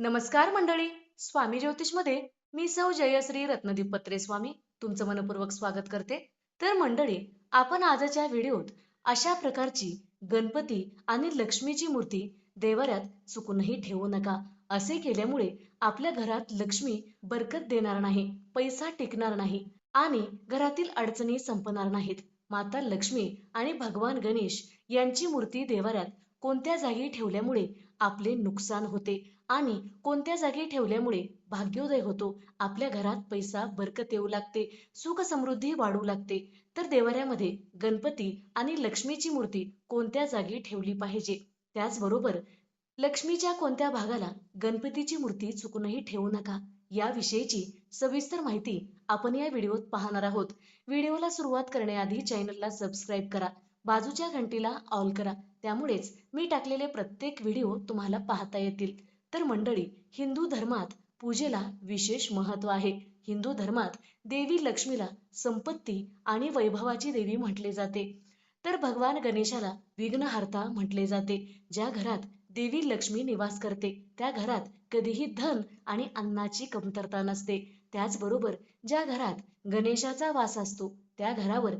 नमस्कार मंडळी स्वामी ज्योतिषमध्ये मी सौ जयश्री रत्नदीप पत्रे स्वामी तुमचं मनपूर्वक स्वागत करते. तर मंडळी आपण आजच्या व्हिडिओत अशा प्रकारची गणपती आणि लक्ष्मीची मूर्ती देवाऱ्यात चुकूनही ठेवू नका असे केल्यामुळे आपल्या घरात लक्ष्मी बरकत देणार नाही पैसा टिकणार नाही आणि घरातील अडचणी संपणार नाहीत. माता लक्ष्मी आणि भगवान गणेश यांची मूर्ती देवाऱ्यात कोणत्या जागी ठेवल्यामुळे आपले नुकसान होते आणि कोणत्या जागी ठेवल्यामुळे भाग्योदय होतो? आपल्या घरात पैसा बरकत येऊ लागते सुख समृद्धी वाढू लागते. तर देवाऱ्यामध्ये गणपती आणि लक्ष्मीची मूर्ती कोणत्या जागी ठेवली पाहिजे? त्याचबरोबर लक्ष्मीच्या कोणत्या भागाला गणपतीची मूर्ती चुकूनही ठेवू नका? याविषयीची सविस्तर माहिती आपण या व्हिडिओत पाहणार आहोत. व्हिडिओला सुरुवात करण्याआधी चॅनलला सबस्क्राईब करा बाजूच्या घंटीला ऑल करा. त्यामुळेच मी टाकलेले प्रत्येक व्हिडिओ तुम्हाला पाहता येतील. तर मंडळी हिंदू धर्मात पूजेला विशेष महत्त्व आहे. हिंदू धर्मात देवी लक्ष्मीला संपत्ती आणि वैभवाची देवी म्हटले जाते. तर भगवान गणेशाला विघ्नहर्ता म्हटले जाते ज्या घरात देवी लक्ष्मी निवास करते त्या घरात कधीही धन आणि अन्नाची कमतरता नसते. त्याचबरोबर ज्या घरात गणेशाचा वास असतो त्या घरावर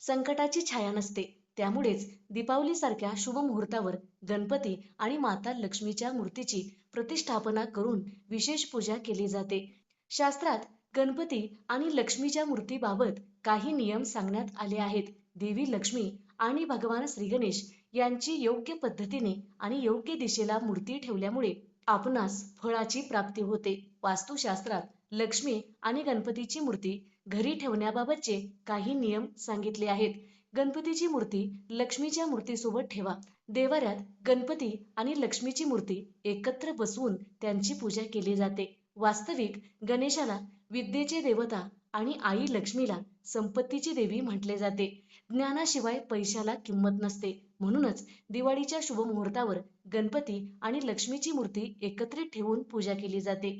संकटाची छाया नसते. त्यामुळेच दीपावलीसारख्या शुभ मुहूर्तावर गणपती आणि माता लक्ष्मीच्या मूर्तीची प्रतिष्ठापना करून विशेष पूजा केली जाते. शास्त्रात गणपती आणि लक्ष्मीच्या मूर्तीबाबत काही नियम सांगण्यात आले आहेत. देवी लक्ष्मी आणि भगवान श्री गणेश यांची योग्य पद्धतीने आणि योग्य दिशेला मूर्ती ठेवल्यामुळे आपणास फळाची प्राप्ती होते. वास्तुशास्त्रात लक्ष्मी आणि गणपतीची मूर्ती घरी ठेवण्याबाबतचे काही नियम सांगितले आहेत. गणपतीची मूर्ती लक्ष्मीच्या मूर्तीसोबत ठेवा. देवाऱ्यात गणपती आणि लक्ष्मीची मूर्ती एकत्र बसवून त्यांची पूजा केली जाते. वास्तविक गणेशाला विद्येचे देवता आणि आई लक्ष्मीला संपत्तीची देवी म्हटले जाते. ज्ञानाशिवाय पैशाला किंमत नसते. म्हणूनच दिवाळीच्या शुभ मुहूर्तावर गणपती आणि लक्ष्मीची मूर्ती एकत्रित ठेवून पूजा केली जाते.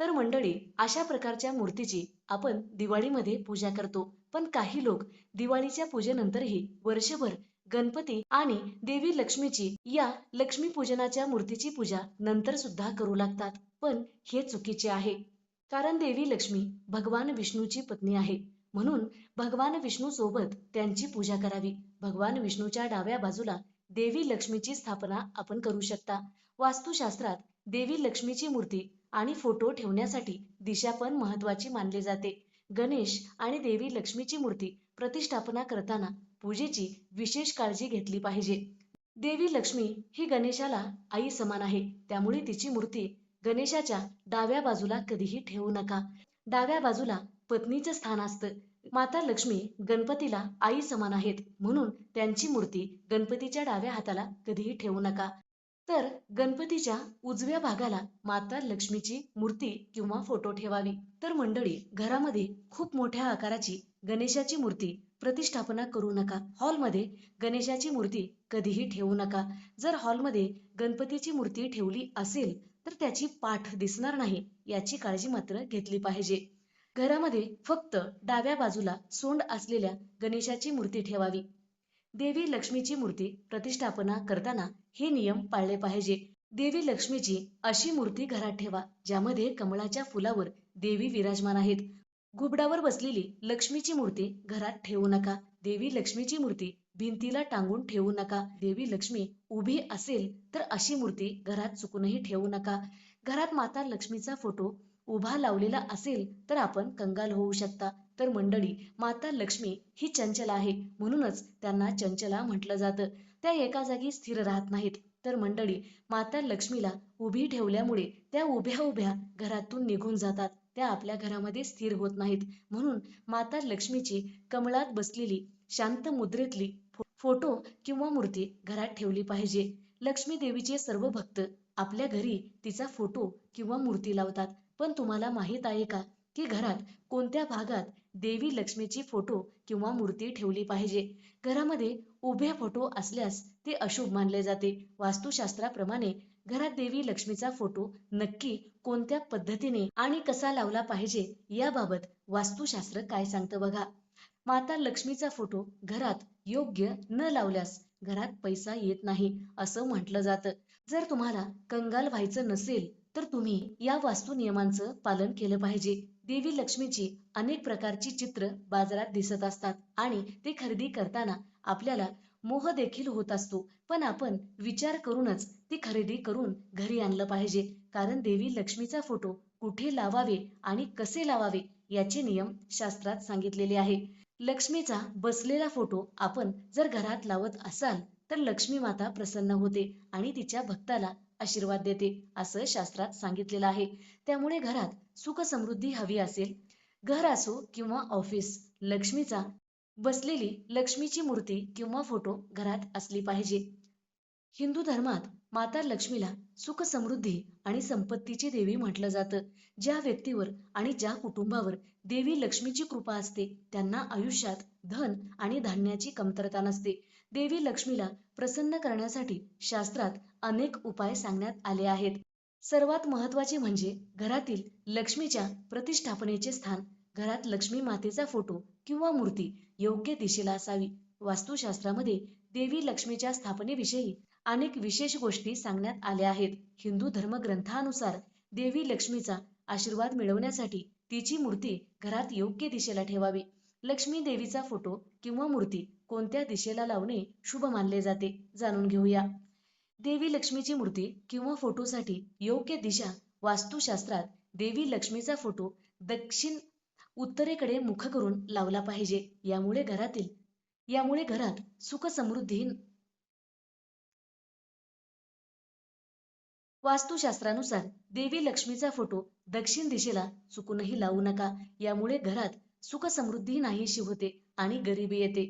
तर मंडळी अशा प्रकारच्या मूर्तीची आपण दिवाळीमध्ये पूजा करतो. पण काही लोक दिवाळीच्या पूजेनंतरही वर्षभर गणपती आणि देवी लक्ष्मीची या लक्ष्मी पूजनाच्या मूर्तीची पूजा नंतर सुद्धा करू लागतात. पण हे चुकीचे आहे. कारण देवी लक्ष्मी भगवान विष्णूची पत्नी आहे. म्हणून भगवान विष्णू सोबत त्यांची पूजा करावी. भगवान विष्णूच्या डाव्या बाजूला देवी लक्ष्मीची स्थापना आपण करू शकता. वास्तुशास्त्रात देवी लक्ष्मीची मूर्ती आणि फोटो ठेवण्यासाठी दिशा पण महत्वाची मानली जाते. गणेश आणि देवी लक्ष्मीची मूर्ती प्रतिष्ठापना करताना पूजेची विशेष काळजी घेतली पाहिजे. देवी लक्ष्मी ही गणेशाला आई समान आहे. त्यामुळे तिची मूर्ती गणेशाच्या डाव्या बाजूला कधीही ठेवू नका. डाव्या बाजूला पत्नीचं स्थान असतं. माता लक्ष्मी गणपतीला आई समान आहेत. म्हणून त्यांची मूर्ती गणपतीच्या डाव्या हाताला कधीही ठेवू नका. तर गणपतीच्या उजव्या भागाला माता लक्ष्मीची मूर्ती किंवा फोटो ठेवावी. तर मंडळी घरामध्ये खूप मोठ्या आकाराची गणेशाची मूर्ती प्रतिष्ठापना करू नका. हॉलमध्ये गणेशाची मूर्ती कधीही ठेवू नका. जर हॉलमध्ये गणपतीची मूर्ती ठेवली असेल तर त्याची पाठ दिसणार नाही याची काळजी मात्र घेतली पाहिजे. घरामध्ये फक्त डाव्या बाजूला सोंड असलेल्या गणेशाची मूर्ती ठेवावी. देवी लक्ष्मीची मूर्ती प्रतिष्ठापना करताना हे नियम पाळले पाहिजे. देवी लक्ष्मीची अशी मूर्ती घरात ठेवा ज्यामध्ये कमळाच्या फुलावर देवी विराजमान आहेत. घुबडावर बसलेली लक्ष्मीची मूर्ती घरात ठेवू नका. देवी लक्ष्मीची मूर्ती भिंतीला टांगून ठेवू नका. देवी लक्ष्मी उभी असेल तर अशी मूर्ती घरात चुकूनही ठेवू नका. घरात माता लक्ष्मीचा फोटो उभा लावलेला असेल तर आपण कंगाल होऊ शकता. तर मंडळी माता लक्ष्मी ही चंचल आहे. म्हणूनच त्यांना चंचला म्हटलं जातं. त्या एका जागी स्थिर राहत नाहीत. तर मंडळी माता लक्ष्मीला उभी ठेवल्यामुळे त्या उभ्या उभ्या घरातून निघून जातात. त्या आपल्या घरामध्ये स्थिर होत नाहीत. म्हणून माता लक्ष्मीची कमळात बसलेली शांत मुद्रेतली फोटो किंवा मूर्ती घरात ठेवली पाहिजे. लक्ष्मी देवीचे सर्व भक्त आपल्या घरी तिचा फोटो किंवा मूर्ती लावतात. पण तुम्हाला माहीत आहे का? की घरात कोणत्या भागात देवी लक्ष्मीची फोटो किंवा मूर्ती ठेवली पाहिजे? घरामध्ये उभे फोटो असल्यास ते अशुभ मानले जाते. वास्तुशास्त्राप्रमाणे घरात देवी लक्ष्मीचा फोटो नक्की कोणत्या पद्धतीने आणि कसा लावला पाहिजे याबाबत वास्तुशास्त्र काय सांगतं बघा. माता लक्ष्मीचा फोटो घरात योग्य न लावल्यास घरात पैसा येत नाही असं म्हटलं जातं. जर तुम्हाला कंगाल व्हायचं नसेल तर तुम्ही या वास्तू नियमांचं पालन केलं पाहिजे. देवी लक्ष्मीची अनेक प्रकारची चित्र बाजारात दिसत असतात आणि ते खरेदी करताना आपल्याला मोह देखील होत असतो. पण आपण विचार करूनच ती खरेदी करून घरी आणलं पाहिजे. कारण देवी लक्ष्मीचा फोटो कुठे लावावे आणि कसे लावावे याचे नियम शास्त्रात सांगितलेले आहे. लक्ष्मीचा बसलेला फोटो आपण जर घरात लावत असाल तर लक्ष्मी माता प्रसन्न होते आणि तिच्या भक्ताला आशीर्वाद देते असं शास्त्रात सांगितलेलं आहे. त्यामुळे घरात सुख समृद्धी हवी असेल. घर असो किंवा ऑफिस लक्ष्मीचा बसलेली लक्ष्मीची मूर्ती किंवा फोटो घरात असली पाहिजे. हिंदू धर्मात माता लक्ष्मीला सुख समृद्धी आणि संपत्तीची देवी म्हटलं जातं. ज्या व्यक्तीवर आणि ज्या कुटुंबावर देवी लक्ष्मीची कृपा असते. त्यांना आयुष्यात धन आणि धान्याची कमतरता नसते. देवी लक्ष्मीला प्रसन्न करण्यासाठी शास्त्रात अनेक उपाय सांगण्यात आले आहेत. सर्वात महत्त्वाचे म्हणजे घरातील लक्ष्मीच्या प्रतिष्ठापनेचे स्थान. घरात लक्ष्मी मातेचा फोटो किंवा मूर्ती योग्य दिशेला असावी. वास्तुशास्त्रामध्ये देवी लक्ष्मीच्या स्थापनेविषयी अनेक विशेष गोष्टी सांगण्यात आल्या आहेत. हिंदू धर्मग्रंथानुसार देवी लक्ष्मीचा आशीर्वाद मिळवण्यासाठी तिची मूर्ती घरात योग्य दिशेला ठेवावी. लक्ष्मी देवीचा फोटो किंवा मूर्ती कोणत्या दिशेला लावणे शुभ मानले जाते जाणून घेऊया. देवी लक्ष्मीची मूर्ती किंवा फोटोसाठी योग्य दिशा वास्तुशास्त्रात देवी लक्ष्मीचा फोटो दक्षिण उत्तरेकडे मुख करून लावला पाहिजे. यामुळे घरातील यामुळे घरात सुख समृद्धी वास्तुशास्त्रानुसार देवी लक्ष्मीचा फोटो दक्षिण दिशेला चुकूनही लावू नका. यामुळे घरात सुख समृद्धी नाहीशी होते आणि गरिबी येते.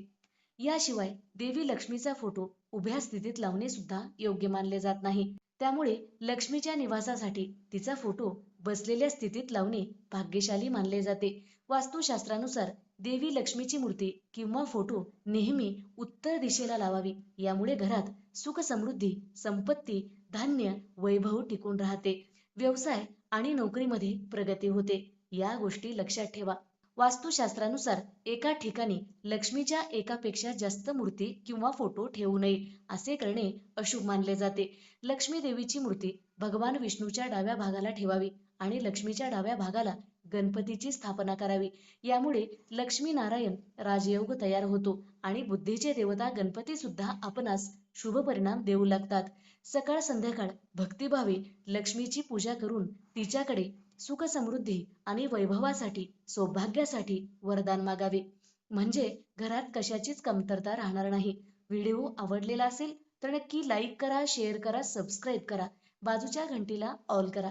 याशिवाय देवी लक्ष्मीचा फोटो उभ्या स्थितीत लावणे सुद्धा योग्य मानले जात नाही. त्यामुळे लक्ष्मीच्या निवासासाठी तिचा फोटो बसलेल्या स्थितीत लावणे भाग्यशाली मानले जाते. वास्तुशास्त्रानुसार देवी लक्ष्मीची मूर्ती किंवा फोटो नेहमी उत्तर दिशेला लावावी. यामुळे घरात सुख समृद्धी संपत्ती धान्य वैभव टिकून राहते. व्यवसाय आणि नोकरीमध्ये प्रगती होते. या गोष्टी लक्षात ठेवा. वास्तुशास्त्रानुसार एका ठिकाणी लक्ष्मीच्या एकापेक्षा जास्त मूर्ती किंवा फोटो ठेवू नये असे करणे अशुभ मानले जाते. लक्ष्मी देवीची मूर्ती भगवान विष्णूच्या डाव्या भागाला ठेवावी. आणि लक्ष्मीच्या डाव्या भागाला गणपतीची स्थापना करावी. यामुळे लक्ष्मी नारायण राजयोग तयार होतो आणि बुद्धीचे देवता गणपती सुद्धा आपणास शुभ परिणाम देऊ लागतात. सकाळ संध्याकाळ भक्तिभावे लक्ष्मीची पूजा करून तिच्याकडे सुख समृद्धी आणि वैभवासाठी सौभाग्यासाठी वरदान मागावे. म्हणजे घरात कशाचीच कमतरता राहणार नाही. व्हिडिओ आवडलेला असेल तर नक्की लाईक करा शेअर करा सबस्क्राईब करा. बाजूच्या घंटीला ऑल करा.